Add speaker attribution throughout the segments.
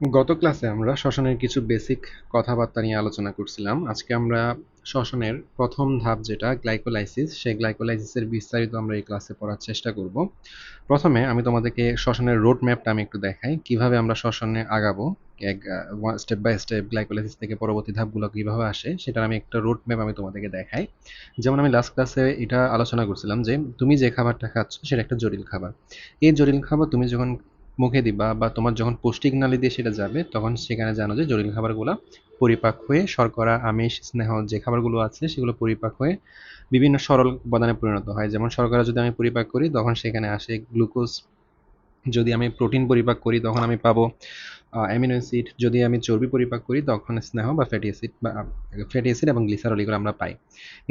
Speaker 1: গত ক্লাসে আমরা শ্বসনের কিছু বেসিক কথাবার্তা নিয়ে আলোচনা করছিলাম। আজকে আমরা শ্বসনের প্রথম ধাপ যেটা গ্লাইকোলাইসিস সেই গ্লাইকোলাইসিসের বিস্তারিত আমরা এই ক্লাসে পড়ার চেষ্টা করব। প্রথমে আমি তোমাদেরকে শ্বসনের রোড ম্যাপটা আমি একটু দেখাই। কীভাবে আমরা শ্বসনে আগাবো, এক স্টেপ বাই স্টেপ গ্লাইকোলাইসিস থেকে পরবর্তী ধাপগুলো কীভাবে আসে, সেটার আমি একটা রোড ম্যাপ আমি তোমাদেরকে দেখাই। যেমন আমি লাস্ট ক্লাসে এটা আলোচনা করছিলাম যে, তুমি যে খাবারটা খাচ্ছ, সেটা একটা জটিল খাবার। এই জটিল খাবার তুমি যখন মুখে দিবা বা তোমার যখন পৌষ্টিক নালী দিয়ে সেটা যাবে, তখন সেখানে জানো যে জটিল খাবারগুলো পরিপাক হয়ে শর্করা, আমিষ, স্নেহ যে খাবারগুলো আছে সেগুলো পরিপাক হয়ে বিভিন্ন সরল উপাদানে পরিণত হয়। যেমন শর্করা যদি আমি পরিপাক করি, তখন সেখানে আসে গ্লুকোজ। যদি আমি প্রোটিন পরিপাক করি, তখন আমি পাবো অ্যামিনো অ্যাসিড যদি আমি চর্বি পরিপাক করি, তখন স্নেহ বা ফ্যাটি অ্যাসিড বা ফ্যাটি অ্যাসিড এবং গ্লিসারল এগুলো আমরা পাই।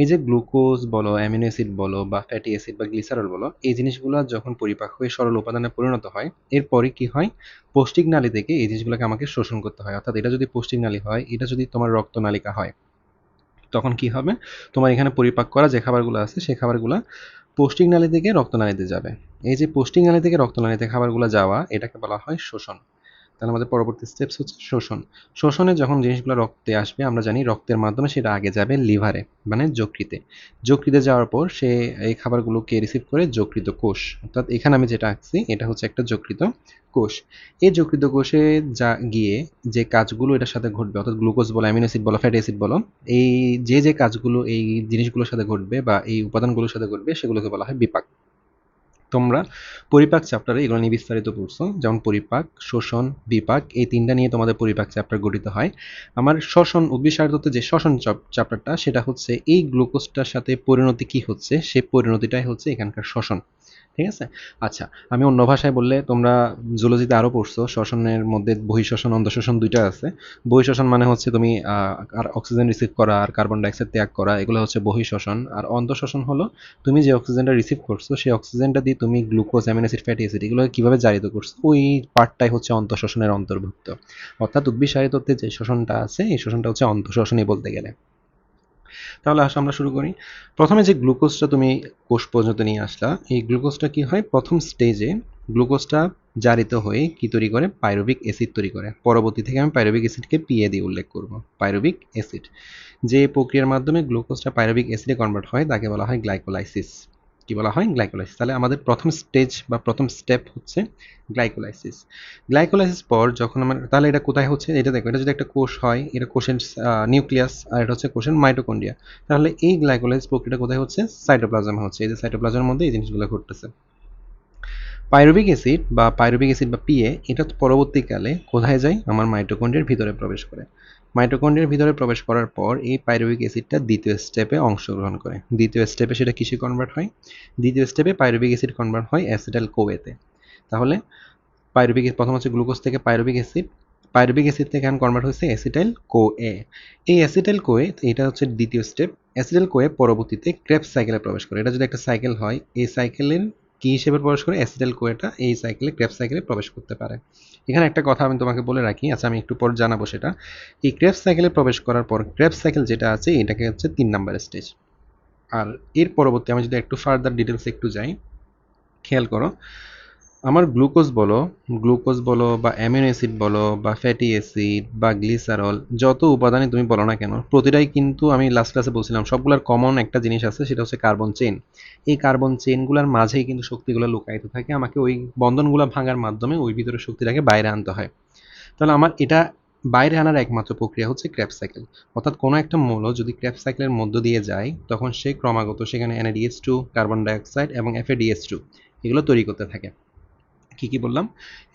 Speaker 1: এই যে গ্লুকোজ বলো, অ্যামিনো অ্যাসিড বলো বা ফ্যাটি অ্যাসিড বা গ্লিসারল বলো, এই জিনিসগুলো যখন পরিপাক হয়ে সরল উপাদানে পরিণত হয়, এরপরে কি হয়? পৌষ্টিক নালী থেকে এই জিনিসগুলোকে আমাকে শোষণ করতে হয়। অর্থাৎ এটা যদি পৌষ্টিক নালী হয়, এটা যদি তোমার রক্তনালিকা হয়, তখন কি হবে? তোমার এখানে পরিপাক করা যে খাবারগুলো আছে সেই খাবারগুলো পৌষ্টিক নালী থেকে রক্তনালীতে যাবে। এই যে পৌষ্টিক নালী থেকে রক্তনালীতে খাবারগুলো যাওয়া, এটাকে বলা হয় শোষণ। তাহলে আমাদের পরবর্তী স্টেপস হচ্ছে শোষণ। শোষণে যখন জিনিসগুলো রক্তে আসবে, আমরা জানি রক্তের মাধ্যমে সেটা আগে যাবে লিভারে মানে যকৃতে। যকৃতে যাওয়ার পর সে এই খাবারগুলোকে রিসিভ করে যকৃত কোষ। অর্থাৎ এখানে আমি যেটা আঁকছি, এটা হচ্ছে একটা যকৃত কোষ। এই যকৃত কোষে যা গিয়ে যে কাজগুলো এটার সাথে ঘটবে, অর্থাৎ গ্লুকোজ বলো অ্যামিনো অ্যাসিড বলো ফ্যাটি অ্যাসিড বলো, এই যে যে কাজগুলো, এই জিনিসগুলোর সাথে ঘটবে বা এই উপাদানগুলোর সাথে ঘটবে, সেগুলোকে বলা হয় বিপাক। তোমরা পরিপাক চ্যাপ্টারে এগুলো নিয়ে বিস্তারিত পড়ছো, যেমন পরিপাক, শোষণ, বিপাক, এই তিনটা নিয়ে তোমাদের পরিপাক চ্যাপ্টার গঠিত হয়। আমার শ্বসন উদ্ভিদ যে শ্বসন চ্যাপ্টারটা সেটা হচ্ছে এই গ্লুকোজটার সাথে পরিণতি কি হচ্ছে? সে পরিণতিটাই হচ্ছে এখানকার শ্বসন ঠিক আছে? আচ্ছা আমি অন্য ভাষায় বললে তোমরা জুলজিতে আরও পড়ছো, শ্বসনের মধ্যে বহিঃশ্বসন অন্তঃশ্বসন দুইটা আছে। বহিঃশ্বসন মানে হচ্ছে তুমি আর অক্সিজেন রিসিভ করা, আর কার্বন ডাইঅক্সাইড ত্যাগ করা, এগুলো হচ্ছে বহিঃশ্বসন আর অন্তঃশ্বসন হলো তুমি যে অক্সিজেনটা রিসিভ করছ, সেই অক্সিজেনটা দিয়ে তুমি glucose amino acid fatty acid এগুলো কীভাবে জারিত করছ, ওই পার্টটাই হচ্ছে অন্তঃশ্বসনের অন্তর্ভুক্ত। অর্থাৎ উদ্ভিদ যে শোষণটা আছে, এই শোষণটা হচ্ছে অন্তঃশ্বসনই বলতে গেলে। তাহলে আসা আমরা শুরু করি। প্রথমে যে গ্লুকোজটা তুমি কোষ পর্যন্ত নিয়ে আসলা, এই গ্লুকোজটা কি হয়? প্রথম স্টেজে গ্লুকোজটা জারিত হয়ে কি তৈরি করে? পাইরোবিক অ্যাসিড তৈরি করে। পরবর্তী থেকে আমি পাইরোবিক অ্যাসিডকে পিয়ে দিয়ে উল্লেখ করব পাইরোবিক অ্যাসিড। যে প্রক্রিয়ার মাধ্যমে গ্লুকোজটা পাইরোবিক অ্যাসিডে কনভার্ট হয়, তাকে বলা হয় গ্লাইকোলাইসিস। কি বলা হয়? গ্লাইকোলাইসিস তাহলে আমাদের প্রথম স্টেজ বা প্রথম স্টেপ হচ্ছে গ্লাইকোলাইসিস গ্লাইকোলাইসিস পর যখন আমার, তাহলে এটা কোথায় হচ্ছে? এটা দেখো, এটা যদি একটা কোষ হয়, এটা কোষের নিউক্লিয়াস আর এটা হচ্ছে কোষের মাইটোকন্ডিয়া তাহলে এই গ্লাইকোলাইসিস প্রক্রিয়াটা কোথায় হচ্ছে? সাইটোপ্লাজমে হচ্ছে। এই যে সাইটোপ্লাজমের মধ্যে এই জিনিসগুলো ঘটতেছে। পাইরুবিক অ্যাসিড বা পাইরুবিক অ্যাসিড বা পিএ এটা পরবর্তীকালে কোথায় যায়? আমার মাইটোকন্ড্রিয়ার ভিতরে প্রবেশ করে। মাইটোকন্ড্রিয়ার ভিতরে প্রবেশ করার পর এই পাইরুবিক অ্যাসিডটা দ্বিতীয় স্টেপে অংশগ্রহণ করে। দ্বিতীয় স্টেপে সেটা কিসে কনভার্ট হয়? দ্বিতীয় স্টেপে পাইরুবিক অ্যাসিড কনভার্ট হয় অ্যাসিটাল কোয়েতে তাহলে পাইরুবিক প্রথম হচ্ছে গ্লুকোজ থেকে পাইরুবিক অ্যাসিড। পাইরুবিক অ্যাসিড থেকে এখন কনভার্ট হচ্ছে অ্যাসিটাইল কো এ এই অ্যাসিটাইল কোয়ে এটা হচ্ছে দ্বিতীয় স্টেপ অ্যাসিটাইল কোয়ে পরবর্তীতে ক্রেপ সাইকেলে প্রবেশ করে। এটা যদি একটা সাইকেল হয়, এই সাইকেলের কি হিসেবে প্রবেশ করে? অ্যাসিডাল কোয়েটা এই সাইকেলে ক্রেপ সাইকেলে প্রবেশ করতে পারে। এখানে একটা কথা আমি তোমাকে বলে রাখি আচ্ছা আমি একটু পর জানাব সেটা। এই ক্রেপ সাইকেলে প্রবেশ করার পর ক্রেপ সাইকেল যেটা আছে, এটাকে হচ্ছে তিন নাম্বার স্টেজ আর এর পরবর্তী, আমি যদি একটু ফার্দার ডিটেলস একটু যাই, খেয়াল করো। আমার গ্লুকোজ বলো গ্লুকোজ বলো বা অ্যামিনো অ্যাসিড বলো বা ফ্যাটি অ্যাসিড বা গ্লিসারল, যত উপাদানই তুমি বলো না কেন, প্রতিটাই কিন্তু আমি লাস্ট ক্লাসে বলছিলাম, সবগুলোর কমন একটা জিনিস আছে, সেটা হচ্ছে কার্বন চেন এই কার্বন চেনগুলোর মাঝেই কিন্তু শক্তিগুলো লুকায়িত থাকে, আমাকে ওই বন্ধনগুলো ভাঙার মাধ্যমে ওই ভিতরে শক্তিটাকে বাইরে আনতে হয়। তাহলে আমার এটা বাইরে আনার একমাত্র প্রক্রিয়া হচ্ছে ক্র্যাপ সাইকেল অর্থাৎ কোনো একটা মৌল যদি ক্র্যাপ সাইকেলের মধ্য দিয়ে যায়, তখন সে ক্রমাগত সেখানে এনএডিএস টু কার্বন ডাইঅক্সাইড এবং এফএডিএস টু এগুলো তৈরি করতে থাকে। কি কি বললাম?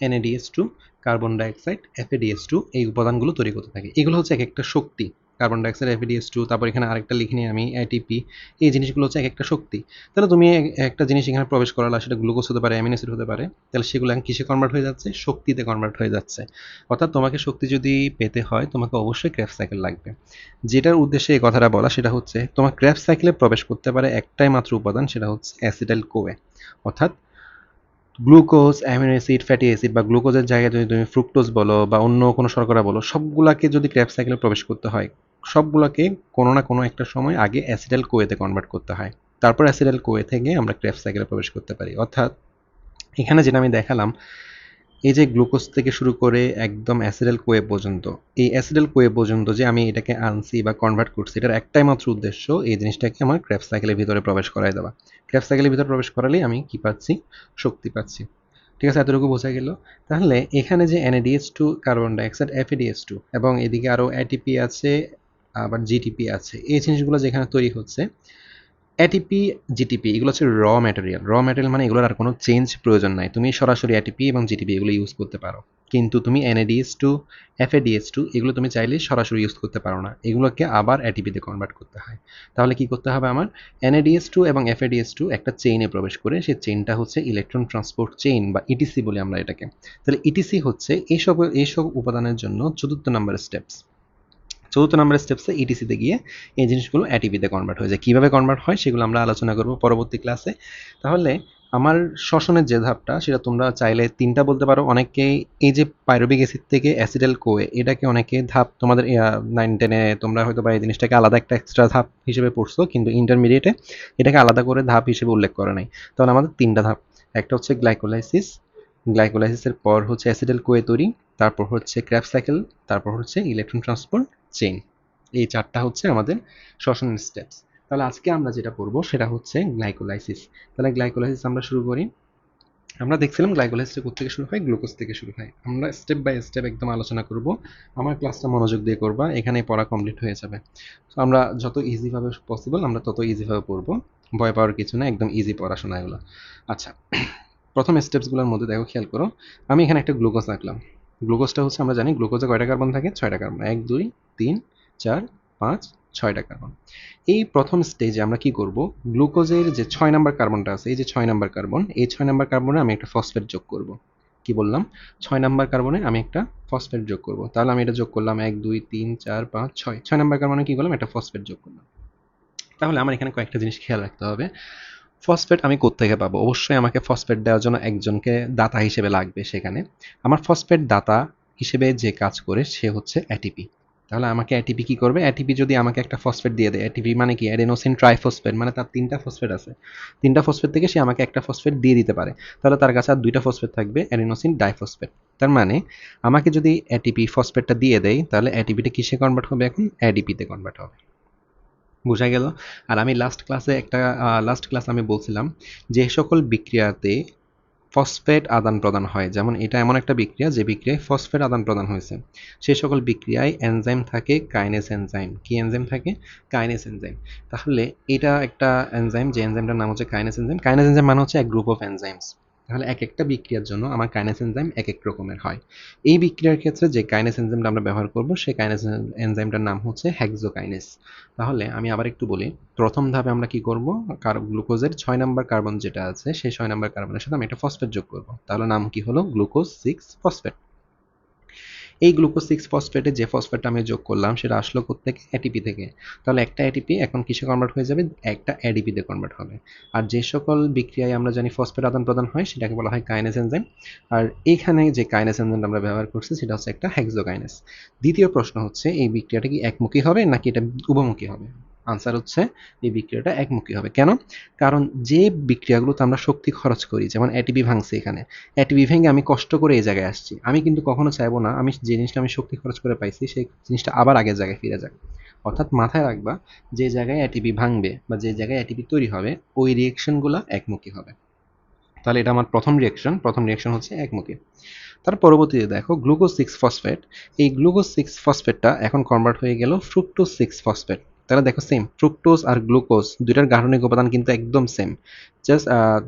Speaker 1: NADS two carbon dioxide FADS two এই উপাদানগুলো তৈরি করতে থাকে। এগুলো হচ্ছে এক একটা শক্তি। কার্বন ডাইঅক্সাইড এফএডিএস টু তারপর এখানে আরেকটা লিখে নিই আমি এটিপি এই জিনিসগুলো হচ্ছে এক একটা শক্তি। তাহলে তুমি একটা জিনিস এখানে প্রবেশ করালা, সেটা গ্লুকোজ হতে পারে, অ্যামিনো হতে পারে, তাহলে সেগুলো এখন কিসে কনভার্ট হয়ে যাচ্ছে? শক্তিতে কনভার্ট হয়ে যাচ্ছে। অর্থাৎ তোমাকে শক্তি যদি পেতে হয়, তোমাকে অবশ্যই ক্র্যাপ সাইকেল লাগবে। যেটার উদ্দেশ্যে এই কথাটা বলা, সেটা হচ্ছে তোমার ক্র্যাপ সাইকেলে প্রবেশ করতে পারে একটাই মাত্র উপাদান, সেটা হচ্ছে অ্যাসিডাল কোয়ে অর্থাৎ glucose, amino acid, fatty acid বা গ্লুকোজের জায়গায় যদি তুমি ফ্রুক্টোজ বলো বা অন্য কোনো শর্করা বলো, সবগুলাকে যদি ক্র্যাপ সাইকেলে প্রবেশ করতে হয়, সবগুলোকে কোনো না কোনো একটা সময় আগে অ্যাসিডাল কোয়েতে কনভার্ট করতে হয়। তারপর অ্যাসিডাল কোয়ে থেকে আমরা ক্র্যাপ সাইকেলে প্রবেশ করতে পারি। অর্থাৎ এখানে যেটা আমি দেখালাম এই যে গ্লুকোজ থেকে শুরু করে একদম অ্যাসিডাল কোয়ে পর্যন্ত, এই অ্যাসিডাল কোয়ে পর্যন্ত যে আমি এটাকে আনছি বা কনভার্ট করছি, এটার একটাই মাত্র উদ্দেশ্য এই জিনিসটাকে আমার ক্র্যাপ সাইকেলের ভিতরে প্রবেশ করাই দেওয়া। ক্র্যাপ সাইকেলের ভিতরে প্রবেশ করালেই আমি কি পাচ্ছি? শক্তি পাচ্ছি। ঠিক আছে, এতটুকু বোঝা গেল। তাহলে এখানে যে NADS two carbon dioxide FADS two এবং এদিকে আরও এটিপি আছে, আবার জিটিপি আছে, এই জিনিসগুলো যেখানে তৈরি হচ্ছে এটিপি জিটিপি এগুলো হচ্ছে র ম্যাটেরিয়াল র ম্যাটেরিয়াল মানে এগুলোর আর কোনো চেঞ্জ প্রয়োজন নাই। তুমি সরাসরি এটিপি এবং জিটিপি এগুলো ইউজ করতে পারো। কিন্তু তুমি এনএডিএস টু এফএডিএস টু এগুলো তুমি চাইলে সরাসরি ইউজ করতে পারো না। এগুলোকে আবার এটিপিতে কনভার্ট করতে হয়। তাহলে কি করতে হবে আমার? এনএডিএস টু এবং এফএডিএস টু একটা চেইনে প্রবেশ করে, সেই চেইনটা হচ্ছে ইলেকট্রন ট্রান্সপোর্ট চেইন বা ইটিসি বলি আমরা এটাকে। তাহলে ইটিসি হচ্ছে এইসব এইসব উপাদানের জন্য চতুর্থ নাম্বার স্টেপস চতুর্থ নম্বরের স্টেপসে ইটিসিতে গিয়ে এই জিনিসগুলো অ্যাটিপিতে কনভার্ট হয়ে যায়। কীভাবে কনভার্ট হয় সেগুলো আমরা আলোচনা করব পরবর্তী ক্লাসে তাহলে আমার শ্বসনের যে ধাপটা, সেটা তোমরা চাইলে তিনটা বলতে পারো। অনেকেই এই যে পাইরোবিক অ্যাসিড থেকে অ্যাসিডাল কোয়ে এটাকে অনেকে ধাপ তোমাদের নাইন টেনে তোমরা হয়তো বা এই জিনিসটাকে আলাদা একটা এক্সট্রা ধাপ হিসেবে পড়ছো, কিন্তু ইন্টারমিডিয়েটে এটাকে আলাদা করে ধাপ হিসেবে উল্লেখ করে নাই। তাহলে আমাদের তিনটা ধাপ। একটা হচ্ছে গ্লাইকোলাইসিস গ্লাইকোলাইসিসের পর হচ্ছে অ্যাসিডাল কোয়ে তৈরি। তারপর হচ্ছে ক্র্যাপ সাইকেল তারপর হচ্ছে ইলেকট্রন ট্রান্সপোর্ট চেইন এই চারটা হচ্ছে আমাদের শ্বসনের স্টেপস তাহলে আজকে আমরা যেটা পড়ব সেটা হচ্ছে গ্লাইকোলাইসিস তাহলে গ্লাইকোলাইসিস আমরা শুরু করি। আমরা দেখছিলাম গ্লাইকোলাইসিস থেকে শুরু হয়? গ্লুকোজ থেকে শুরু হয়। আমরা স্টেপ বাই স্টেপ একদম আলোচনা করব। আমার ক্লাসটা মনোযোগ দিয়ে করবা, এখানে পড়া কমপ্লিট হয়ে যাবে। আমরা যত ইজিভাবে পসিবল আমরা তত ইজিভাবে পড়ব। ভয় পাওয়ার কিছু না একদম ইজি পড়াশোনা এগুলো। আচ্ছা প্রথম স্টেপসগুলোর মধ্যে দেখো, খেয়াল করো। আমি এখানে একটা গ্লুকোজ আঁকলাম। গ্লুকোজটা হচ্ছে, আমরা জানি গ্লুকোজে কয়টা কার্বন থাকে? ছয়টা কার্বন। এক, দুই, তিন, চার, পাঁচ, ছয়টা কার্বন। এই প্রথম স্টেজে আমরা কি করব? গ্লুকোজের যে ছয় নাম্বার কার্বনটা আছে, এই যে ছয় নাম্বার কার্বন, এই ছয় নাম্বার কার্বনে আমি একটা ফসফেট যোগ করব। কি বললাম? ছয় নাম্বার কার্বনে আমি একটা ফসফেট যোগ করব। তাহলে আমি এটা যোগ করলাম এক, দুই, তিন, চার, পাঁচ, ছয়। ছয় নাম্বার কার্বনে কি করলাম? একটা ফসফেট যোগ করলাম। তাহলে আমার এখানে কয়েকটা জিনিস খেয়াল রাখতে হবে। ফসফেট আমি কোত্থেকে পাবো? অবশ্যই আমাকে ফসফেট দেওয়ার জন্য একজনকে দাতা হিসেবে লাগবে সেখানে। আমার ফসফেট দাতা হিসেবে যে কাজ করে সে হচ্ছে অ্যাটিপি তাহলে আমাকে অ্যাটিপি কি করবে? অ্যাটিপি যদি আমাকে একটা ফসফেট দিয়ে দেয় অ্যাটিপি মানে কি? অ্যাডেনোসিন ট্রাইফসফেট মানে তার তিনটা ফসফেট আছে। তিনটা ফসফেট থেকে সে আমাকে একটা ফসফেট দিয়ে দিতে পারে। তাহলে তার কাছে আর দুইটা ফসফেট থাকবে অ্যাডেনোসিন ডাইফসফেট তার মানে আমাকে যদি অ্যাটিপি ফসফেটটা দিয়ে দেয়, তাহলে অ্যাটিপিটা কিসে কনভার্ট হবে এখন? অ্যাডিপিতে কনভার্ট হবে। বোঝা গেল। আর আমি লাস্ট ক্লাসে একটা লাস্ট ক্লাস আমি বলছিলাম যে সকল বিক্রিয়াতে ফসফেট আদান প্রদান হয়। যেমন এটা এমন একটা বিক্রিয়া যে বিক্রিয়ায় ফসফেট আদান প্রদান হয়েছে। সেই সকল বিক্রিয়ায় এনজাইম থাকে কাইনেস এনজাইম কি এনজাইম থাকে? কাইনেস এনজাইম তাহলে এটা একটা এনজাইম যে এনজাইমটার নাম হচ্ছে কাইনেস এনজাইম কাইনেস এনজাইম মানে হচ্ছে এক গ্রুপ অফ এনজাইমস তাহলে এক একটা বিক্রিয়ার জন্য আমার কাইনেস এনজাইম এক এক রকমের হয়। এই বিক্রিয়ার ক্ষেত্রে যে কাইনেস এনজাইমটা আমরা ব্যবহার করব, সেই কাইনেস এনজাইমটার নাম হচ্ছে হ্যাক্সোকাইনেস তাহলে আমি আবার একটু বলি, প্রথম ধাপে আমরা কি করব? কার গ্লুকোজের ছয় নাম্বার কার্বন যেটা আছে, সেই ছয় নাম্বার কার্বনের সাথে আমি একটা ফসফেট যোগ করব। তাহলে নাম কি হলো? গ্লুকোজ সিক্স ফসফেট এই গ্লুকোজ সিক্স ফসফেটে যে ফসফেটটা আমি যোগ করলাম, সেটা আসলো কোথেকে এটিপি থেকে। তাহলে একটা এটিপি এখন কিসে কনভার্ট হয়ে যাবে? একটা এডিপিতে কনভার্ট হবে। আর যে সকল বিক্রিয়ায় আমরা জানি ফসফেট আদান প্রদান হয়, সেটাকে বলা হয় কাইনেস এনজাইম আর এখানে যে কাইনেস এনজাইমটা আমরা ব্যবহার করছি, সেটা হচ্ছে একটা হ্যাক্সোকাইনেস দ্বিতীয় প্রশ্ন হচ্ছে, এই বিক্রিয়াটা কি একমুখী হবে নাকি এটা উভমুখী হবে? আনসার হচ্ছে এই বিক্রিয়াটা একমুখী হবে। কেন? কারণ যে বিক্রিয়াগুলোতে আমরা শক্তি খরচ করি, যেমন এটিপি ভাঙছে এখানে এটিপি ভেঙে আমি কষ্ট করে এই জায়গায় আসছি। আমি কিন্তু কখনো চাইব না, আমি যে জিনিসটা আমি শক্তি খরচ করে পাইছি, সেই জিনিসটা আবার আগের জায়গায় ফিরে যাক। অর্থাৎ মাথায় রাখবা, যে জায়গায় এটিপি ভাঙবে বা যে জায়গায় এটিপি তৈরি হবে, ওই রিয়েকশনগুলো একমুখী হবে। তাহলে এটা আমার প্রথম রিয়েকশন প্রথম রিয়েকশন হচ্ছে একমুখী। তার পরবর্তীতে দেখো গ্লুকোজ সিক্স ফসফেট এই গ্লুকোজ সিক্স ফসফেটটা এখন কনভার্ট হয়ে গেল ফ্রুক্টোজ সিক্স ফসফেট তাহলে দেখো সেম ফ্রুক্টোজ আর গ্লুকোজ দুইটার গাঠনিক উপাদান কিন্তু একদম সেম জাস্ট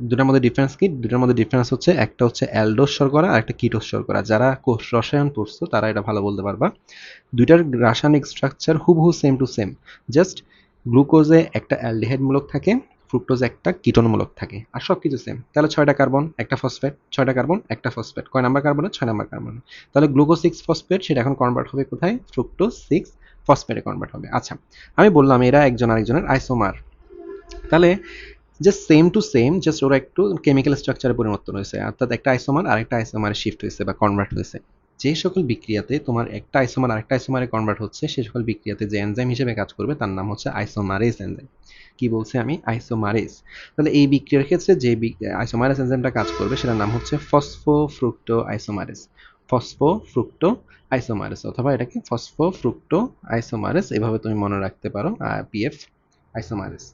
Speaker 1: দুটার মধ্যে ডিফারেন্স কি? দুটার মধ্যে ডিফারেন্স হচ্ছে, একটা হচ্ছে অ্যালডোস শর্করা আর একটা কিটোস শর্করা। যারা কোষ রসায়ন পড়ছো, তারা এটা ভালো বলতে পারবা। দুইটার রাসায়নিক স্ট্রাকচার হুবহু সেম টু সেম জাস্ট গ্লুকোজে একটা অ্যালডিহাইডমূলক থাকে ফ্রুক্টোজ একটা কিটোনমূলক থাকে, আর সব কিছু সেম তাহলে ছয়টা কার্বন একটা ফসফেট ছয়টা কার্বন একটা ফসফেট কয় নাম্বার কার্বনে ছয় নাম্বার কার্বন তাহলে গ্লুকোজ সিক্স ফসফেট সেটা এখন কনভার্ট হবে কোথায়? ফ্রুক্টোজ সিক্স ফসফেটে কনভার্ট হবে। আচ্ছা আমি বললাম এরা একজন আরেকজনের আইসোমার তাহলে just same to same just ওরা একটু কেমিক্যাল স্ট্রাকচারে পরিবর্তন হয়েছে। অর্থাৎ একটা আইসোমার আরেকটা আইসোমারে শিফট হয়েছে বা কনভার্ট হয়েছে। যে সকল বিক্রিয়াতে তোমার একটা আইসোমার আরেকটা আইসোমারে কনভার্ট হচ্ছে, সে সকল বিক্রিয়াতে যে এনজাইম হিসেবে কাজ করবে, তার নাম হচ্ছে আইসোমারেজ এনজাইম কি বলছে আমি? আইসোমারেজ তাহলে এই বিক্রিয়ার ক্ষেত্রে যে আইসোমারেজ এনজাইমটা কাজ করবে, সেটার নাম হচ্ছে ফসফো ফ্রুক্টো আইসোমারেজ ফসফো ফ্রুক্টো আইসোমারেস, অথবা এটাকে ফসফো ফ্রুক্টো আইসোমারেস, এভাবে তুমি মনে রাখতে পারো পিএফ আইসোমারেস।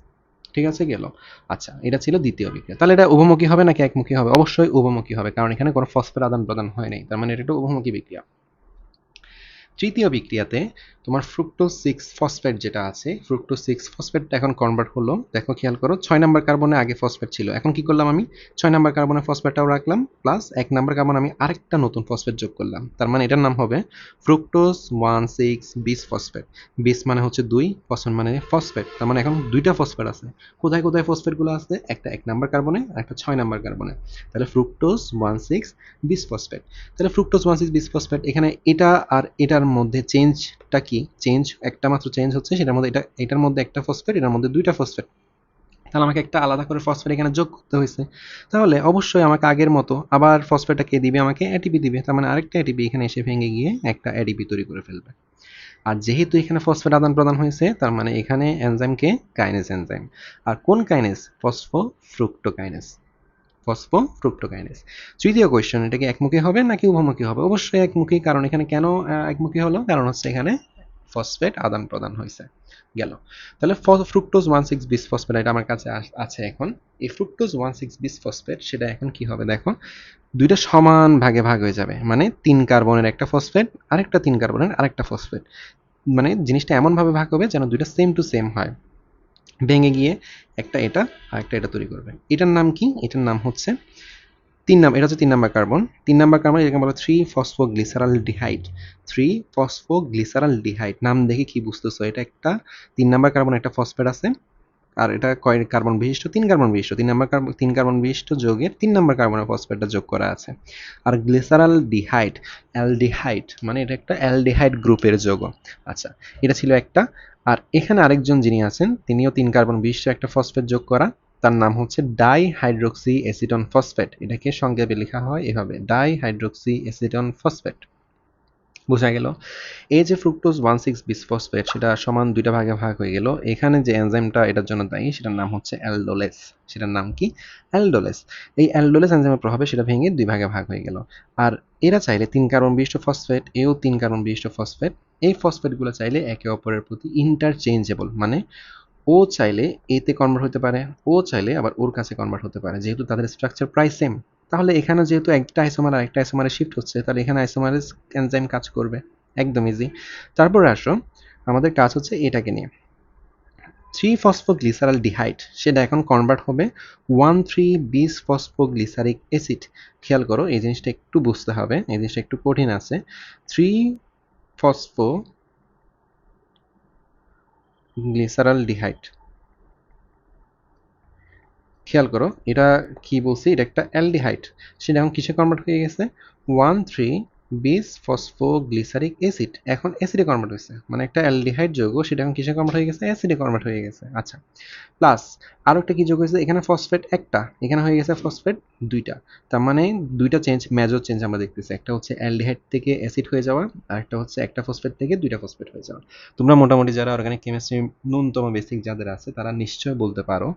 Speaker 1: ঠিক আছে, গেল? আচ্ছা এটা ছিল দ্বিতীয় বিক্রিয়া। তাহলে এটা উভমুখী হবে নাকি একমুখী হবে? অবশ্যই উভমুখী হবে, কারণ এখানে কোনো ফসফের আদান প্রদান হয় নাই। তার মানে এটা একটা উভমুখী বিক্রিয়া। তৃতীয় বিক্রিয়াতে তোমার ফ্রুক্টোজ সিক্স ফসফেট যেটা আছে ফ্রুক্টোজ সিক্স ফসফেট এখন কনভার্ট হলো। দেখো, খেয়াল করো, ছয় নাম্বার কার্বনে আগে ফসফেট ছিল। এখন কি করলাম আমি? ছয় নাম্বার কার্বনে ফসফেটটাও রাখলাম প্লাস এক নাম্বার কার্বন আমি আরেকটা নতুন ফসফেট যোগ করলাম। তার মানে এটার নাম হবে fructose one six bis phosphate bis মানে হচ্ছে দুই ফসফেট মানে ফসফেট তার মানে এখন দুইটা ফসফেট আছে। কোথায় কোথায় ফসফেটগুলো আছে? একটা এক নাম্বার কার্বনে আর একটা ছয় নাম্বার কার্বনে তাহলে fructose one six bis phosphate তাহলে fructose one six bis phosphate এখানে এটা আর এটার মধ্যে চেঞ্জটা কি? চেঞ্জ একটা মাত্র চেঞ্জ হচ্ছে, সেটার মধ্যে এটা, এটার মধ্যে একটা ফসফেট এটার মধ্যে দুইটা ফসফেট তাহলে আমাকে একটা আলাদা করে ফসফেট এখানে যোগ করতে হয়েছে। তাহলে অবশ্যই আমাকে আগের মতো আবার ফসফেটটা কে দিবে? আমাকে এটিপি দিবে। তার মানে আরেকটা এটিপি এখানে এসে ভেঙে গিয়ে একটা এডিপি তৈরি করে ফেলবে। আর যেহেতু এখানে ফসফেট আদান প্রদান হয়েছে, তার মানে এখানে এনজাইমকে কাইনেস এনজাইম আর কোন কাইনেস ফসফো ফ্রুক্টোকাইনেস ফসফো ফ্রুক্টোকাইনেস তৃতীয় কোয়েশ্চেন এটা কি একমুখী হবে নাকি উভমুখী হবে? অবশ্যই একমুখী, কারণ এখানে কেন একমুখী হলো? কারণ হচ্ছে এখানে ফসফেট আদান প্রদান হয়েছে, গেল। তাহলে fructose one six bis phosphate এটা আমার কাছে আছে এখন। এই fructose one six bis phosphate সেটা এখন কি হবে দেখো? দুইটা সমান ভাগে ভাগ হয়ে যাবে মানে তিন কার্বনের একটা ফসফেট আরেকটা তিন কার্বনের আরেকটা ফসফেট মানে জিনিসটা এমনভাবে ভাগ হবে যেন দুইটা সেম টু সেম হয়। ভেঙে গিয়ে একটা এটা আর একটা এটা তৈরি করবে। এটার নাম কি? এটার নাম হচ্ছে তিন নাম্বার এটা হচ্ছে তিন নাম্বার কার্বন। তিন নাম্বার কার্বন এটাকে বলা থ্রি ফসফোগ্লিসারাল ডিহাইড থ্রি ফসফোগ্লিসারাল ডিহাইড নাম দেখে কি বুঝতেছো? এটা একটা তিন নাম্বার কার্বন, একটা ফসফেট আছে। আর এটা কয় কার্বন বিশিষ্ট, তিন কার্বন বিশিষ্ট। তিন নাম্বার কার্বন, তিন কার্বন বিশিষ্ট যোগের তিন নাম্বার কার্বনের ফসফেটটা যোগ করা আছে। আর গ্লিসারাল ডিহাইড অ্যালডিহাইড মানে এটা একটা অ্যালডিহাইড গ্রুপের যোগ আচ্ছা এটা ছিল একটা আর এখানে আরেকজন যিনি আছেন, তিনিও তিন কার্বন বিশিষ্ট একটা ফসফেট যোগ করা। তার নাম হচ্ছে ডাই হাইড্রোক্সি অ্যাসিটন ফসফেট। এটাকে সংক্ষেপে লেখা হয় এভাবে ডাই হাইড্রোক্সি অ্যাসিটন ফসফেট। বোঝা গেল? এই যে ফ্রুক্টোজ ওয়ান সিক্স বিসফসফেট সেটা সমান দুইটা ভাগে ভাগ হয়ে গেল। এখানে যে এনজাইমটা এটার জন্য দায়ী, সেটার নাম হচ্ছে অ্যালডোলেস। সেটার নাম কি? অ্যালডোলেস। এই অ্যালডোলেস এনজাইমের প্রভাবে সেটা ভেঙে দুই ভাগে ভাগ হয়ে গেল। আর এরা চাইলে তিন কার্বন বিশিষ্ট ফসফেট, এও তিন কার্বন বিশিষ্ট ফসফেট এই ফসফেটগুলো চাইলে একে অপরের প্রতি ইন্টারচেঞ্জেবল মানে ও চাইলে এতে কনভার্ট হতে পারে ও চাইলে আবার ওর কাছে কনভার্ট হতে পারে। যেহেতু তাদের স্ট্রাকচার প্রায় সেম তাহলে এখানে যেহেতু একটা আইসোমার আর একটা আইসোমারে শিফট হচ্ছে, তাহলে এখানে আইসোমারেজ এনজাইম কাজ করবে, একদম ইজি তারপরে আসো, আমাদের কাজ হচ্ছে এটাকে নিয়ে। থ্রি ফসফোগ্লিসারাল ডিহাইড সেটা এখন কনভার্ট হবে one three bis phosphoglyceric acid খেয়াল করো, এই জিনিসটা একটু বুঝতে হবে, এই জিনিসটা একটু কঠিন আছে। থ্রি ফসফো গ্লিসারাল খেয়াল করো, এটা কি বলছি? এটা একটা অ্যালডিহাইড। সেটা এখন কিসে কনভার্ট হয়ে গেছে? One three bis phosphoglyceric acid. এখন অ্যাসিডে কনভার্ট হয়েছে। মানে একটা অ্যালডিহাইড যৌগ, সেটা এখন কিসে কনভার্ট হয়ে গেছে? অ্যাসিডে কনভার্ট হয়ে গেছে। আচ্ছা। প্লাস আরও একটা কি যোগ হয়েছে? এখানে ফসফেট একটা। এখানে হয়ে গেছে ফসফেট দুইটা। তার মানে দুইটা চেঞ্জ মেজর চেঞ্জ আমরা দেখতেছি। একটা হচ্ছে অ্যালডিহাইড থেকে অ্যাসিড হয়ে যাওয়া, আর একটা হচ্ছে একটা ফসফেট থেকে দুইটা ফসফেট হয়ে যাওয়া। তোমরা মোটামুটি যারা অর্গানিক কেমিস্ট্রি ন্যূনতম বেসিক যাদের আছে, তারা নিশ্চয় বলতে পারো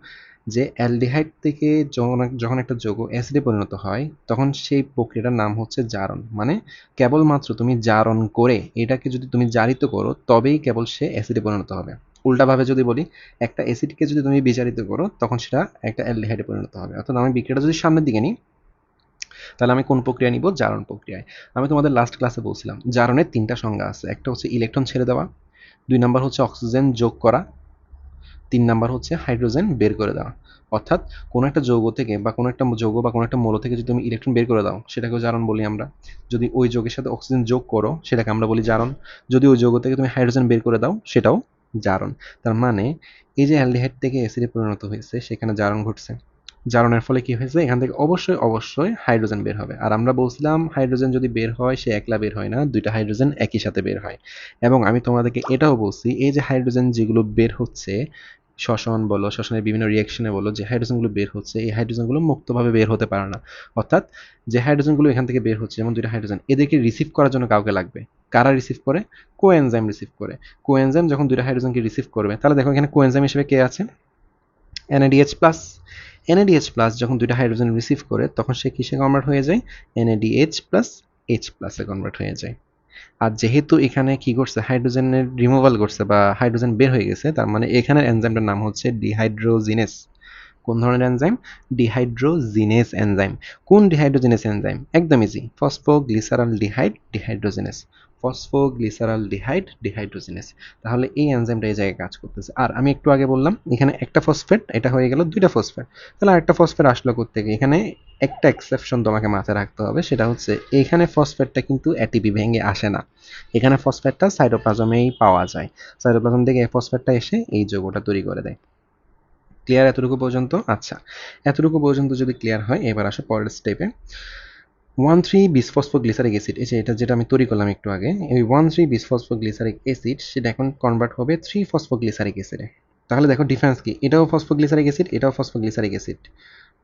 Speaker 1: যে অ্যালডিহাইড থেকে যখন যখন একটা যৌগ অ্যাসিডে পরিণত হয়, তখন সেই প্রক্রিয়াটার নাম হচ্ছে জারণ। মানে কেবলমাত্র তুমি জারণ করে এটাকে যদি তুমি জারিত করো, তবেই কেবল সে অ্যাসিডে পরিণত হবে। উল্টাভাবে যদি বলি, একটা অ্যাসিডকে যদি তুমি বিচারিত করো, তখন সেটা একটা অ্যালডিহাইডে পরিণত হবে। অর্থাৎ আমি বিক্রিয়াটা যদি সামনের দিকে নিই, তাহলে আমি কোন প্রক্রিয়া নিব? জারণ প্রক্রিয়ায়। আমি তোমাদের লাস্ট ক্লাসে বলছিলাম, জারণের তিনটা সংজ্ঞা আছে। একটা হচ্ছে ইলেকট্রন ছেড়ে দেওয়া, দুই নাম্বার হচ্ছে অক্সিজেন যোগ করা তিন নাম্বার হচ্ছে হাইড্রোজেন বের করে দেওয়া। অর্থাৎ কোনো একটা যৌগ থেকে বা কোনো একটা যৌগ বা কোনো একটা মৌল থেকে যদি তুমি ইলেকট্রন বের করে দাও, সেটাকেও জারণ বলি আমরা। যদি ওই যৌগের সাথে অক্সিজেন যোগ করো, সেটাকে আমরা বলি জারণ। যদি ওই যৌগ থেকে তুমি হাইড্রোজেন বের করে দাও, সেটাও জারণ। তার মানে এই যে অ্যালডিহাইড থেকে অ্যাসিডে পরিণত হয়েছে, সেখানে জারণ ঘটছে। জারণের ফলে কি হয়েছে? এখান থেকে অবশ্যই অবশ্যই হাইড্রোজেন বের হবে। আর আমরা বলছিলাম হাইড্রোজেন যদি বের হয়, সে একলা বের হয় না, দুইটা হাইড্রোজেন একই সাথে বের হয়। এবং আমি তোমাদেরকে এটাও বলছি, এই যে হাইড্রোজেন যেগুলো বের হচ্ছে শ্বসন বলো, শ্বসনের বিভিন্ন রিয়াকশনে বলো, যে হাইড্রোজেনগুলো বের হচ্ছে, এই হাইড্রোজেনগুলো মুক্তভাবে বের হতে পারে না। অর্থাৎ যে হাইড্রোজেনগুলো এখান থেকে বের হচ্ছে, যেমন দুইটা হাইড্রোজেন এদেরকে রিসিভ করার জন্য কাউকে লাগবে? কারা রিসিভ করে? কোএনজাইম রিসিভ করে। কোএনজাইম যখন দুইটা হাইড্রোজেনকে রিসিভ করবে, তাহলে দেখো এখানে কোএনজাইম হিসেবে কে আছে? এনএডিএইচ প্লাস এনএডিএইচ প্লাস যখন দুইটা হাইড্রোজেন রিসিভ করে, তখন সে কিসে কনভার্ট হয়ে যায়? এনএডিএইচ প্লাস এইচ প্লাসে কনভার্ট হয়ে যায়। আর যেহেতু এখানে কি করছে? হাইড্রোজেনের রিমুভাল করছে বা হাইড্রোজেন বের হয়ে গেছে, তার মানে এখানের এনজাইমটার নাম হচ্ছে ডিহাইড্রোজিনেস কোন ধরনের এনজাইম ডিহাইড্রোজিনেস এনজাইম কোন ডিহাইড্রোজিনেস এনজাইম একদম easy phosphoglyceraldehyde dehydrogenase phosphoglyceraldehyde dehydrogenase তাহলে এই এনজাইমটা এই জায়গায় কাজ করতেছে। আর আমি একটু আগে বললাম, এখানে একটা ফসফেট এটা হয়ে গেল দুইটা ফসফেট তাহলে আরেকটা ফসফেট আসলো থেকে এখানে একটা এক্সেপশন তোমাকে মাথায় রাখতে হবে, সেটা হচ্ছে এখানে ফসফেটটা কিন্তু অ্যাটিপি ভেঙে আসে না। এখানে ফসফেটটা সাইটোপ্লাজমেই পাওয়া যায়। সাইটোপ্লাজম থেকে এই ফসফেটটা এসে এই যৌগটা তৈরি করে দেয়। ক্লিয়ার এতটুকু পর্যন্ত? আচ্ছা। এতটুকু পর্যন্ত যদি ক্লিয়ার হয়, এবার আসো পরের স্টেপে ওয়ান থ্রি বিসফসফোগ্লিসারিক অ্যাসিড এই যে এটা যেটা আমি তৈরি করলাম একটু আগে, এই ওয়ান থ্রি বিসফসফোগ্লিসারিক অ্যাসিড সেটা এখন কনভার্ট হবে থ্রি ফসফোগ্লিসারিক অ্যাসিডে তাহলে দেখো ডিফারেন্স কি? এটাও ফসফোগ্লিসারিক অ্যাসিড এটাও phosphoglyceric acid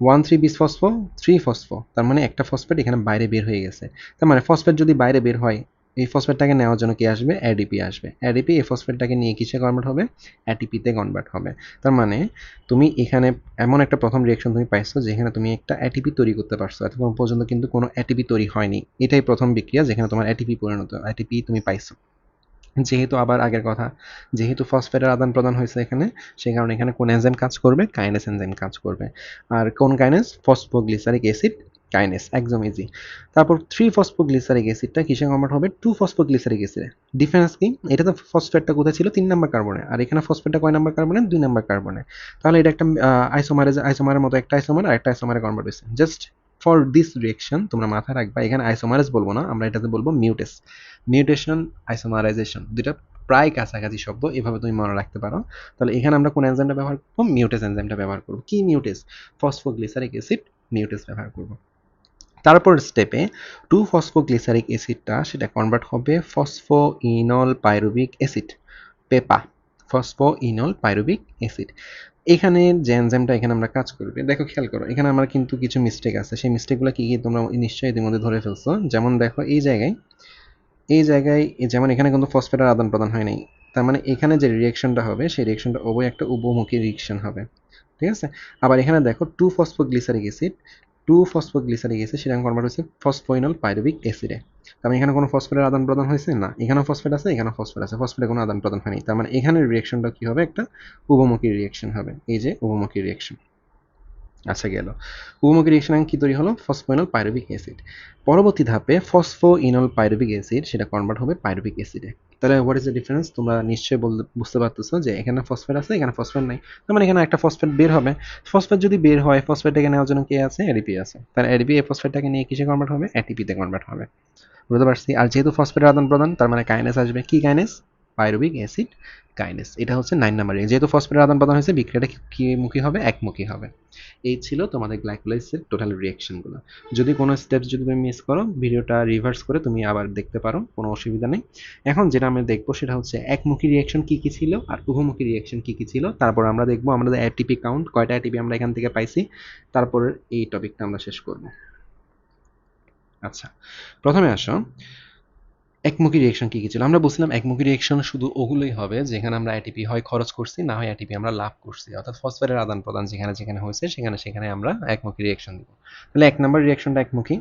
Speaker 1: one three bis phospho three phospho তার মানে একটা ফসফেট এখানে বাইরে বের হয়ে গেছে। তার মানে ফসফেট যদি বাইরে বের হয় এই ফসফেটটাকে নেওয়ার জন্য কি আসবে? অ্যাডিপি আসবে। অ্যাডিপি এই ফসফেটটাকে নিয়ে কিসে কনভার্ট হবে? অ্যাটিপিতে কনভার্ট হবে। তার মানে তুমি এখানে এমন একটা প্রথম রিয়েকশন তুমি পাইছো যেখানে তুমি একটা অ্যাটিপি তৈরি করতে পারছ। এতক্ষণ পর্যন্ত কিন্তু কোনো অ্যাটিপি তৈরি হয়নি। এটাই প্রথম বিক্রিয়া যেখানে তোমার অ্যাটিপি পরিণত অ্যাটিপি তুমি পাইছো। যেহেতু আবার আগের কথা, যেহেতু ফসফেটের আদান প্রদান হয়েছে এখানে, সেই কারণে এখানে কোন এনজাইম কাজ করবে? কাইনেস এনজাইম কাজ করবে। আর কোন কাইনেস ফসফোগ্লিসারিক অ্যাসিড কাইনেস একদম ইজি তারপর থ্রি ফসফোগ্লিসারিক অ্যাসিডটা কিসে কনভার্ট হবে? টু ফসফোগ্লিসারিক অ্যাসিডে ডিফারেন্স কি? এটা তো ফসফেটটা কোথায় ছিল? তিন নাম্বার কার্বনে আর এখানে ফসফেটটা কয় নাম্বার কার্বনে দুই নাম্বার কার্বনে তাহলে এটা একটা আইসোমারে আইসোমারের মতো একটা আইসোমার আর একটা আইসোমারে কনভার্ট হয়েছে। জাস্ট ফর দিস রিয়েকশন তোমরা মাথায় রাখবা, এখানে আইসোমারেজ বলব না, আমরা এটাতে বলব মিউটেস মিউটেশন আইসোমারাইজেশন দুটা প্রায় কাছাকাছি শব্দ, এভাবে তুমি মনে রাখতে পারো। তাহলে এখানে আমরা কোন এনজাইমটা ব্যবহার করব? মিউটেস এনজাইমটা ব্যবহার করব। কি মিউটেস ফসফোগ্লিসারিক অ্যাসিড মিউটেস ব্যবহার করব। তারপর স্টেপে টু ফসফোগ্লিসারিক অ্যাসিডটা সেটা কনভার্ট হবে ফসফো ইনল পাইরুবিক অ্যাসিড পেপা ফসফো ইনল পাইরুবিক অ্যাসিড এখানে যে এনজাইমটা এখানে আমরা কাজ করবে, দেখো খেয়াল করো, এখানে আমার কিন্তু কিছু মিস্টেক আছে, সেই মিস্টেকগুলো কি কি তোমরা নিশ্চয়ই ইতিমধ্যে ধরে ফেলছো। যেমন দেখো এই জায়গায় এই জায়গায় যেমন এখানে কিন্তু ফসফেটের আদান প্রদান হয় নাই, তার মানে এখানে যে রিয়েকশনটা হবে, সেই রিয়েকশনটা উভয় একটা উপমুখী রিয়েকশন হবে, ঠিক আছে? আবার এখানে দেখো two phosphoglyceric acid two phosphoglyceric acid সেটা কনভার্ট হচ্ছে ফসফোইনল পাইরুবিক অ্যাসিডে তার এখানে কোনো ফসফেটের আদান প্রদান হয়েছে? না। এখানেও ফসফেট আছে, এখানেও ফসফেট আছে। ফসফেটের কোনো আদান প্রদান হয়নি। তার মানে এখানের রিয়েকশনটা কী হবে? একটা উপমুখী রিয়েকশন হবে। এই যে উপমুখী রিয়েকশন আচ্ছা গেল। উভমুখী রিয়েকশন কি তৈরি হলো? ফসফোইনল পাইরুবিক অ্যাসিড পরবর্তী ধাপে ফসফো ইনল পাইরুবিক অ্যাসিড সেটা কনভার্ট হবে পাইরুবিক অ্যাসিডে তাহলে হোয়াট ইজ দ্য ডিফারেন্স তোমরা নিশ্চয়ই বুঝতে পারতেছো যে এখানে ফসফেট আছে, এখানে ফসফেট নাই। তার মানে এখানে একটা ফসফেট বের হবে। ফসফেট যদি বের হয় ফসফেটটাকে নেওয়ার জন্য কে আছে? এডিপি আছে। তাহলে এডিপি এই ফসফেটটাকে নিয়ে কিসে কনভার্ট হবে? এটিপিতে কনভার্ট হবে। বুঝতে পারছি? আর যেহেতু ফসফেটের আদান প্রদান তার মানে কাইনেস আসবে। কি কাইনেস পাইরুবিক অ্যাসিড কাইনেস। এটা হচ্ছে নাইন নাম্বার যেহেতু ফসফেটের আদান প্রদান হয়েছে, বিক্রিয়াটা কি মুখী হবে? একমুখী হবে। এই ছিল তোমাদের গ্লাইকোলাইসিসের টোটাল রিয়াকশনগুলো যদি কোনো স্টেপস যদি তুমি মিস করো, ভিডিওটা রিভার্স করে তুমি আবার দেখতে পারো, কোনো অসুবিধা নেই। এখন যেটা আমরা দেখব সেটা হচ্ছে একমুখী রিয়াকশন কী কী ছিল আর উভমুখী রিয়াকশন কী কী ছিল। তারপর আমরা দেখব আমাদের অ্যাটিপি কাউন্ট কয়টা অ্যাটিপি আমরা এখান থেকে পাইছি। তারপর এই টপিকটা আমরা শেষ করব। আচ্ছা প্রথমে আসো। একমুখী রিয়েকশন কী কী ছিল? আমরা বলছিলাম একমুখী রিয়েকশন শুধু ওগুলোই হবে, যেখানে আমরা এটিপি হয় খরচ করছি, না হয় এটিপি আমরা লাভ করছি। অর্থাৎ ফসফেটের আদান প্রদান যেখানে যেখানে হয়েছে, সেখানে সেখানে আমরা একমুখী রিয়েকশন দিব। তাহলে এক নম্বর রিয়েকশনটা একমুখী,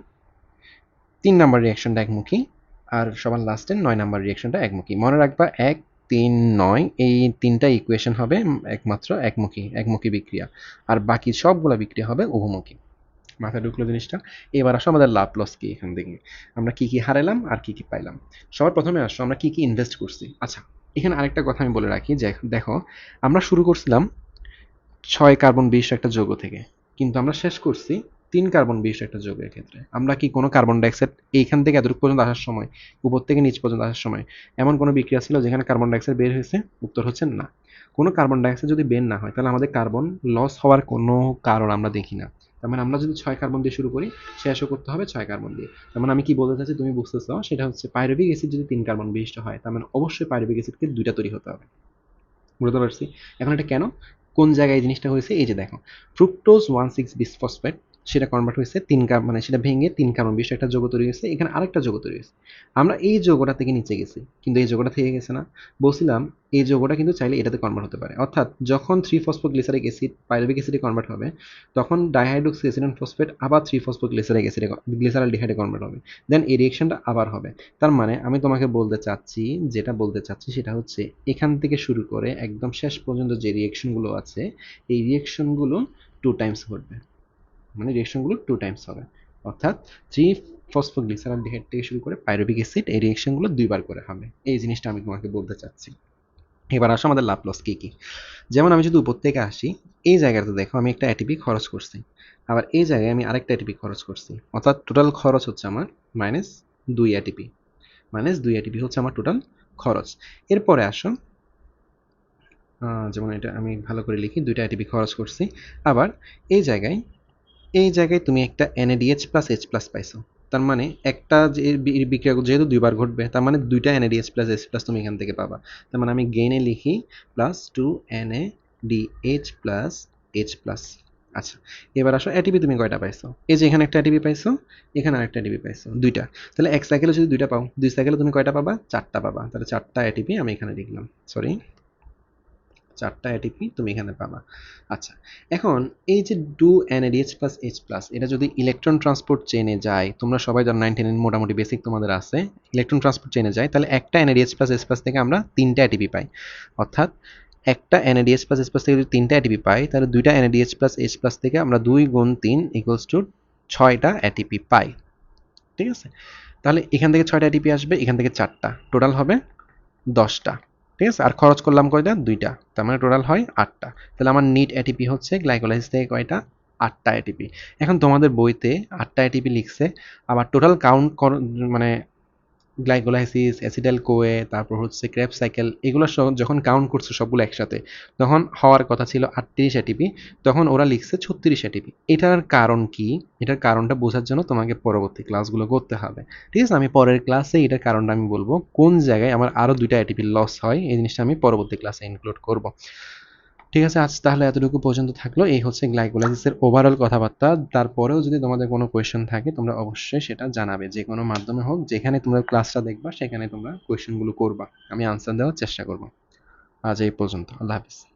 Speaker 1: তিন নম্বর রিয়েকশনটা একমুখী, আর সবার লাস্টে নয় নম্বর রিয়েকশনটা একমুখী। মনে রাখবা, এক, তিন, নয়, এই তিনটা ইকুয়েশন হবে একমাত্র একমুখী একমুখী বিক্রিয়া। আর বাকি সবগুলো বিক্রিয়া হবে উভমুখী। মাথায় ঢুকলো জিনিসটা। এবার আসো আমাদের লাভ লস কি এখান থেকে। আমরা কি কি হারালাম আর কি কি পাইলাম। সবার প্রথমে আসো, আমরা কি কি ইনভেস্ট করছি। আচ্ছা এখানে আরেকটা কথা আমি বলে রাখি, যে দেখো, আমরা শুরু করছিলাম ছয় কার্বন বিশ একটা যৌগ থেকে। কিন্তু আমরা শেষ করছি তিন কার্বন বিশ একটা যৌগের ক্ষেত্রে। আমরা কি কোনো কার্বন ডাইঅক্সাইড এইখান থেকে এতটুকু পর্যন্ত আসার সময়, উপর থেকে নিচ পর্যন্ত আসার সময়, এমন কোনো বিক্রিয়া ছিল যেখানে কার্বন ডাইঅক্সাইড বের হয়েছে? উত্তর হচ্ছে না। কোনো কার্বন ডাইঅক্সাইড যদি বের না হয়, তাহলে আমাদের কার্বন লস হওয়ার কোনো কারণ আমরা দেখি না। তার মানে আমরা যদি ছয় কার্বন দিয়ে শুরু করি শেষও করতে হবে ছয় কার্বন দিয়ে। তার মানে আমি কি বলতে চাচ্ছি তুমি বুঝতেছো? সেটা হচ্ছে পাইরুবিক অ্যাসিড যদি তিন কার্বন বিশিষ্ট হয়, তার মানে অবশ্যই পাইরুবিক অ্যাসিডকে দুইটা তৈরি হতে হবে। বুঝতে পারছি? এখন এটা কেন? কোন জায়গায় এই জিনিসটা হয়েছে? এই যে দেখো, ফ্রুক্টোজ ওয়ান সিক্স বিসফসফেট সেটা কনভার্ট হয়েছে, তিন কার্ব মানে সেটা ভেঙে তিন কার্বন বিশিষ্ট একটা যৌগ তৈরি হয়েছে, এখানে আরেকটা যৌগ তৈরি হয়েছে। আমরা এই যৌগটা থেকে নিচে গেছি, কিন্তু এই যৌগটা থেকে গেছে না। বলছিলাম, এই যৌগটা কিন্তু চাইলে এটাতে কনভার্ট হতে পারে। অর্থাৎ যখন থ্রি ফসফোগ্লিসারিক অ্যাসিড, পাইরুভিক অ্যাসিডে কনভার্ট হবে, তখন ডাইহাইড্রোক্সি অ্যাসিডন ফসফেট আবার থ্রি ফসফোগ্লিসারিক অ্যাসিডে গ্লিসারাল ডিহাইডে কনভার্ট হবে। দেন এই রিয়েকশনটা আবার হবে। তার মানে আমি তোমাকে বলতে চাচ্ছি, যেটা বলতে চাচ্ছি সেটা হচ্ছে, এখান থেকে শুরু করে একদম শেষ পর্যন্ত যে রিয়েকশনগুলো আছে, এই রিয়েকশনগুলো টু টাইমস ঘটবে। মানে রিয়েকশনগুলো টু টাইমস হবে। অর্থাৎ থ্রি ফসফোগ্লিসারাল ডিহাইড থেকে শুরু করে পাইরুভিক অ্যাসিড এই রিয়েকশনগুলো দুইবার করে হবে। এই জিনিসটা আমি তোমাকে বলতে চাচ্ছি। এবার আসো আমাদের লাভ লস কী কী? যেমন আমি যদি উপর থেকে আসি, এই জায়গাতে দেখো আমি একটা এটিপি খরচ করছি। আবার এই জায়গায় আমি আরেকটা এটিপি খরচ করছি। অর্থাৎ টোটাল খরচ হচ্ছে আমার মাইনাস দুই এটিপি মাইনাস দুই এটিপি হচ্ছে আমার টোটাল খরচ। এরপরে আসো যেমন এটা আমি ভালো করে লিখি, দুইটা এটিপি খরচ করছি। আবার এই জায়গায় এই জায়গায় তুমি একটা এনএডিএইচ প্লাস এইচ প্লাস পাইছো। তার মানে একটা যে বিক্রিয়া যেহেতু দুইবার ঘটবে, তার মানে দুইটা এনএডিএইচ প্লাস এইচ প্লাস তুমি এখান থেকে পাবা। তার মানে আমি গেইনে লিখি plus two N A D H plus H plus আচ্ছা এবার আসো এটিপি তুমি কয়টা পাইছো? এই যে এখানে একটা এটিপি পাইছো, এখানে আরেকটা এটিপি পাইছো, দুইটা। তাহলে এক সাইকেলে যদি দুইটা পাও, দুই সাইকেলে তুমি কয়টা পাবা? চারটা পাবা। তাহলে চারটা এটিপি আমি এখানে লিখলাম সরি চারটা এটিপি তুমি এখানে পাবা। আচ্ছা এখন এই যে two NADH plus H plus এটা যদি ইলেকট্রন ট্রান্সপোর্ট চেনে যায়, তোমরা সবাই জানো নাইনটিন মোটামুটি বেসিক তোমাদের আছে ইলেকট্রন ট্রান্সপোর্ট চেনে যায়, তাহলে একটা এনএডিএইচ প্লাস এইচ প্লাস থেকে আমরা তিনটা এটিপি পাই। অর্থাৎ একটা এনএডিএইচ প্লাস এইচ প্লাস থেকে যদি তিনটা এটিপি পাই, তাহলে দুইটা এনএডিএইচ প্লাস এইচ প্লাস থেকে আমরা দুই গুণ তিন ইকুয়ালস টু ছয়টা এটিপি পাই। ঠিক আছে? তাহলে এখান থেকে ছয়টা এটিপি আসবে, এখান থেকে চারটা। টোটাল হবে দশটা। ঠিক আছে? আর খরচ করলাম কয়টা? দুইটা। তার মানে টোটাল হয় আটটা। তাহলে আমার নিট এটিপি হচ্ছে গ্লাইকোলাইসিস থেকে কয়টা? আটটা এটিপি এখন তোমাদের বইতে আটটা এটিপি লিখছে। আবার টোটাল কাউন্ট মানে গ্লাইকোলাইসিস অ্যাসিডাল কোয়ে তারপর হচ্ছে ক্র্যাপ সাইকেল এগুলো যখন কাউন্ট করছে সবগুলো একসাথে, তখন হওয়ার কথা ছিল আটত্রিশ এটিপি তখন ওরা লিখছে ছত্রিশ এটিপি এটার কারণ কি? এটার কারণটা বোঝার জন্য তোমাকে পরবর্তী ক্লাসগুলো করতে হবে। ঠিক আছে? আমি পরের ক্লাসে এটার কারণটা আমি বলব, কোন জায়গায় আমার আরও দুইটা এটিপি লস হয়, এই জিনিসটা আমি পরবর্তী ক্লাসে ইনক্লুড করব। ঠিক আছে, আজ তাহলে এতটুকু পর্যন্ত থাকল। এই হচ্ছে গ্লাইকোলাইসিসের ওভারঅল কথাবার্তা। তারপরেও যদি তোমাদের কোনো কোয়েশ্চেন থাকে, তোমরা অবশ্যই সেটা জানাবে। যে কোনো মাধ্যমে হোক, যেখানে তোমরা ক্লাসটা দেখবা, সেখানে তোমরা কোয়েশ্চেনগুলো করবা। আমি আনসার দেওয়ার চেষ্টা করব। আজ এই পর্যন্ত। আল্লাহ হাফিজ।